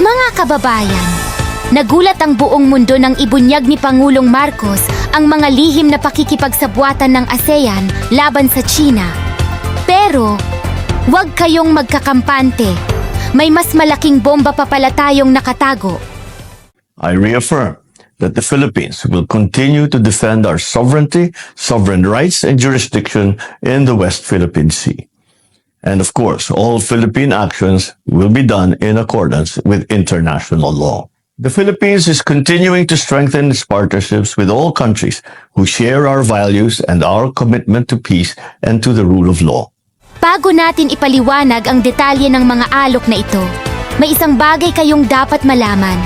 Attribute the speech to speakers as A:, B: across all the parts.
A: Mga kababayan, nagulat ang buong mundo nang ibunyag ni Pangulong Marcos ang mga lihim na pakikipagsabwatan ng ASEAN laban sa China. Pero, huwag kayong magkakampante. May mas malaking bomba pa pala tayong nakatago.
B: I reaffirm that the Philippines will continue to defend our sovereignty, sovereign rights, and jurisdiction in the West Philippine Sea. And of course, all Philippine actions will be done in accordance with international law. The Philippines is continuing to strengthen its partnerships with all countries who share our values and our commitment to peace and to the rule of law.
A: Bago natin ipaliwanag ang detalye ng mga alok na ito, may isang bagay kayong dapat malaman.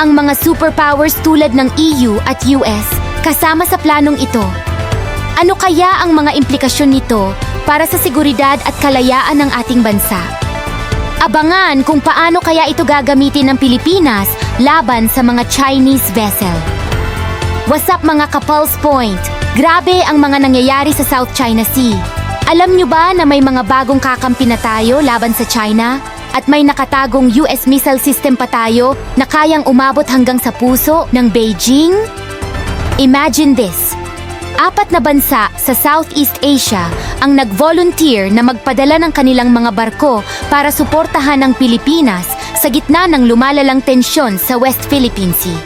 A: Ang mga superpowers tulad ng EU at US kasama sa planong ito. Ano kaya ang mga implikasyon nito para sa seguridad at kalayaan ng ating bansa? Abangan kung paano kaya ito gagamitin ng Pilipinas laban sa mga Chinese vessel. What's up mga ka-Pulse Point? Grabe ang mga nangyayari sa South China Sea. Alam nyo ba na may mga bagong kakampi na tayo laban sa China? At may nakatagong US missile system pa tayo na kayang umabot hanggang sa puso ng Beijing? Imagine this. Apat na bansa sa Southeast Asia ang nag-volunteer na magpadala ng kanilang mga barko para suportahan ang Pilipinas sa gitna ng lumalalang tensyon sa West Philippine Sea.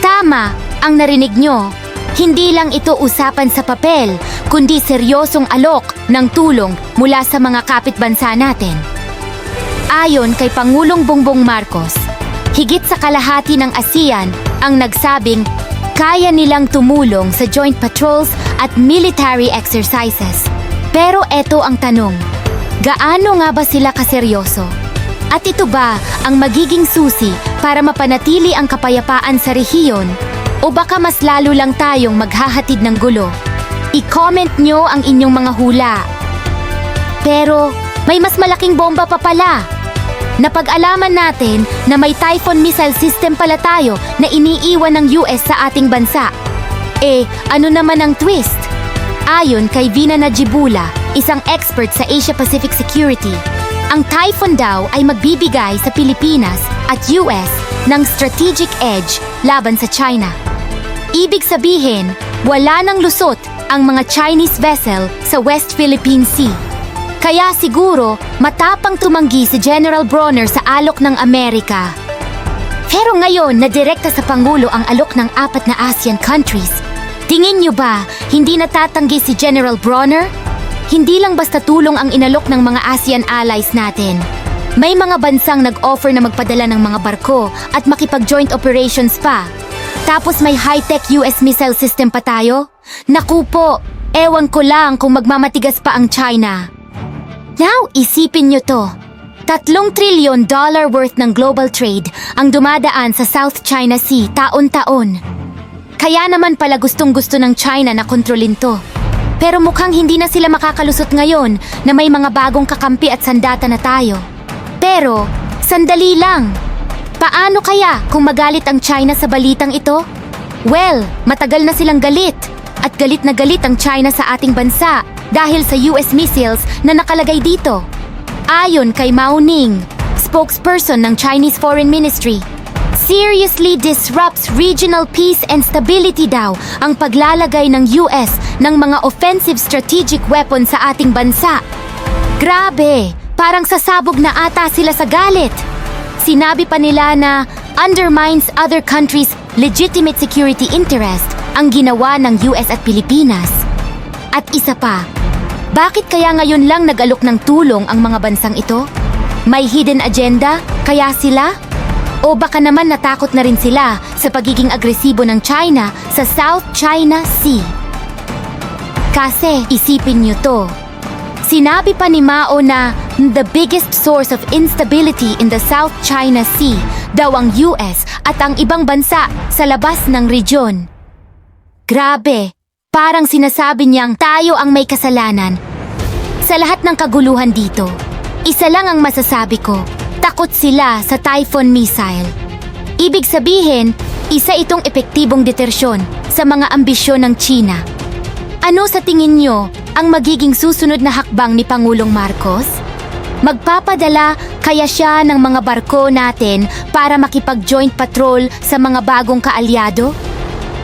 A: Tama ang narinig nyo. Hindi lang ito usapan sa papel, kundi seryosong alok ng tulong mula sa mga kapitbansa natin. Ayon kay Pangulong Bongbong Marcos, higit sa kalahati ng ASEAN ang nagsabing kaya nilang tumulong sa joint patrols at military exercises. Pero eto ang tanong, gaano nga ba sila kaseryoso? At ito ba ang magiging susi para mapanatili ang kapayapaan sa rehiyon? O baka mas lalo lang tayong maghahatid ng gulo? I-comment nyo ang inyong mga hula. Pero may mas malaking bomba pa pala. Napag-alaman natin na may Typhoon missile system pala tayo na iniiwan ng US sa ating bansa. Eh, ano naman ang twist? Ayon kay Vina Najibula, isang expert sa Asia-Pacific Security, ang Typhoon daw ay magbibigay sa Pilipinas at US ng strategic edge laban sa China. Ibig sabihin, wala nang lusot ang mga Chinese vessel sa West Philippine Sea. Kaya siguro, matapang tumanggi si General Bronner sa alok ng Amerika. Pero ngayon na direkta sa Pangulo ang alok ng apat na ASEAN countries, tingin niyo ba hindi natatanggi si General Bronner? Hindi lang basta tulong ang inalok ng mga ASEAN allies natin. May mga bansang nag-offer na magpadala ng mga barko at makipag-joint operations pa. Tapos may high-tech US missile system pa tayo? Naku po, ewan ko lang kung magmamatigas pa ang China. Now, isipin nyo to. Tatlong trilyon dollar worth ng global trade ang dumadaan sa South China Sea taon-taon. Kaya naman pala gustong-gusto ng China na kontrolin to. Pero mukhang hindi na sila makakalusot ngayon na may mga bagong kakampi at sandata na tayo. Pero, sandali lang. Paano kaya kung magalit ang China sa balitang ito? Well, matagal na silang galit. At galit na galit ang China sa ating bansa dahil sa US missiles na nakalagay dito. Ayon kay Mao Ning, spokesperson ng Chinese Foreign Ministry, seriously disrupts regional peace and stability daw ang paglalagay ng US ng mga offensive strategic weapon sa ating bansa. Grabe, parang sasabog na ata sila sa galit. Sinabi pa nila na undermines other countries' legitimate security interest ang ginawa ng US at Pilipinas. At isa pa, bakit kaya ngayon lang nag-alok ng tulong ang mga bansang ito? May hidden agenda? Kaya sila? O baka naman natakot na rin sila sa pagiging agresibo ng China sa South China Sea? Kasi isipin niyo to, Sinabi pa ni Mao na the biggest source of instability in the South China Sea daw ang US at ang ibang bansa sa labas ng region. Grabe, parang sinasabi niyang tayo ang may kasalanan. Sa lahat ng kaguluhan dito, isa lang ang masasabi ko, takot sila sa Typhoon missile. Ibig sabihin, isa itong epektibong detersyon sa mga ambisyon ng China. Ano sa tingin nyo ang magiging susunod na hakbang ni Pangulong Marcos? Magpapadala kaya siya ng mga barko natin para makipag-joint patrol sa mga bagong kaalyado?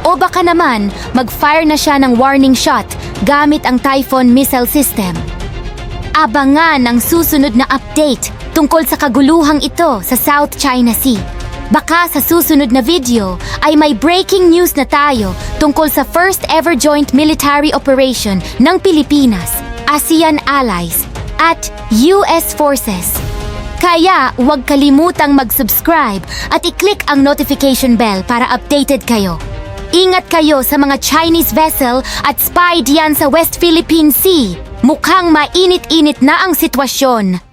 A: O baka naman, mag-fire na siya ng warning shot gamit ang Typhoon missile system. Abangan ang susunod na update tungkol sa kaguluhang ito sa South China Sea. Baka sa susunod na video ay may breaking news na tayo tungkol sa first ever joint military operation ng Pilipinas, ASEAN allies, at US forces. Kaya huwag kalimutang mag-subscribe at i-click ang notification bell para updated kayo. Ingat kayo sa mga Chinese vessel at spy diyan sa West Philippine Sea. Mukhang mainit-init na ang sitwasyon.